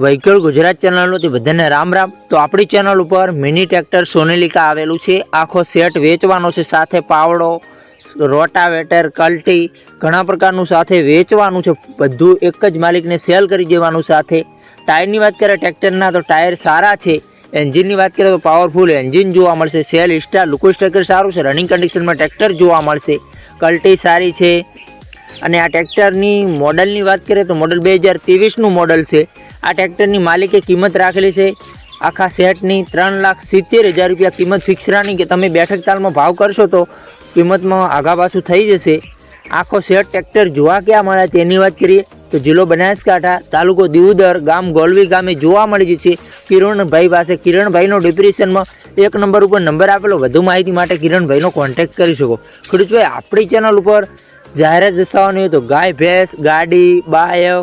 વૈકલ ગુજરાત ચેનલથી બધાને રામ રામ. તો આપણી ચેનલ ઉપર મિની ટ્રેક્ટર સોનેલિકા આવેલું છે. આખો સેટ વેચવાનો છે. સાથે પાવડો, રોટાવેટર, કલ્ટી, ઘણા પ્રકારનું સાથે વેચવાનું છે. બધું એક જ માલિકને સેલ કરી દેવાનું સાથે. ટાયરની વાત કરીએ ટ્રેક્ટરના તો ટાયર સારા છે. એન્જિનની વાત કરીએ તો પાવરફુલ એન્જિન જોવા મળશે. સેલ ઇસ્ટાર લુકો સ્ટ્રક્ચર સારું છે. રનિંગ કન્ડિશનમાં ટ્રેક્ટર જોવા મળશે. કલ્ટી સારી છે. અને આ ટ્રેક્ટરની મોડલની વાત કરીએ તો મોડલ બે હજાર ત્રેવીસનું મોડલ છે. આ ટ્રેક્ટરની માલિકે કિંમત રાખેલી છે. આખા સેટની ત્રણ લાખ સિત્તેર હજાર રૂપિયા કિંમત ફિક્સરાની કે તમે બેઠક તાલમાં ભાવ કરશો તો કિંમતમાં આગા પાછું થઈ જશે. આખો સેટ ટ્રેક્ટર જોવા ક્યાં મળે તેની વાત કરીએ તો જિલ્લો બનાસકાંઠા તાલુકો દિયોદર ગામ ગોલવી ગામે જોવા મળી જશે. કિરણભાઈ પાસે કિરણભાઈનો ડિપ્રેશનમાં એક નંબર ઉપર નંબર આપેલો. વધુ માહિતી માટે કિરણભાઈનો કોન્ટેક્ટ કરી શકો. ખેડૂતભાઈ આપણી ચેનલ ઉપર જાહેરાત દસ્તાવાની હોય તો ગાય, ભેંસ, ગાડી, બાય,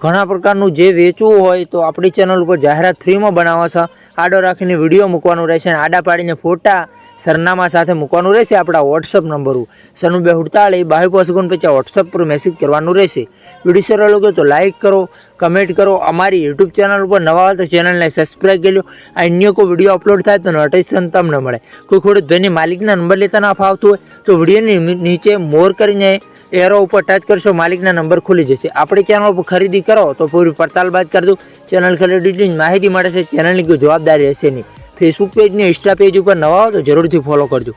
ઘણા પ્રકારનું જે વેચવું હોય તો આપણી ચેનલ ઉપર જાહેરાત ફ્રીમાં બનાવવા છે. આડો રાખીને વીડિયો મૂકવાનું રહેશે અને આડા પાડીને ફોટા સરનામા સાથે મૂકવાનું રહેશે આપણા વોટ્સઅપ નંબર સનુ બે હુડતાળી બાવી પોસગુણ પછી વોટ્સઅપ પર મેસેજ કરવાનું રહેશે. વીડિયો સરળ લાગ્યો તો લાઇક કરો કમેન્ટ કરો. અમારી યુટ્યુબ ચેનલ ઉપર નવા હોય તો ચેનલને સબસ્ક્રાઈબ કરી લો. અન્ય કોઈ વીડિયો અપલોડ થાય તો નોટિફિકેશન તમને મળે. કોઈ ખેડૂત ભાઈની માલિકના નંબર લેતા ના ફાવતું હોય તો વિડીયોની નીચે મોર કરીને એરો ઉપર ટચ કરશો, માલિકના નંબર ખુલી જશે. આપણી ચેનલ પર ખરીદી કરો તો પૂરી પડતાલ બાદ કરજો ચેનલ ખરીદી માહિતી મળે છે ચેનલની કોઈ જવાબદારી હશે નહીં. ફેસબુક પેજ ને ઇન્સ્ટા પેજ ઉપર નવા હો તો જરૂરથી ફોલો કરજો.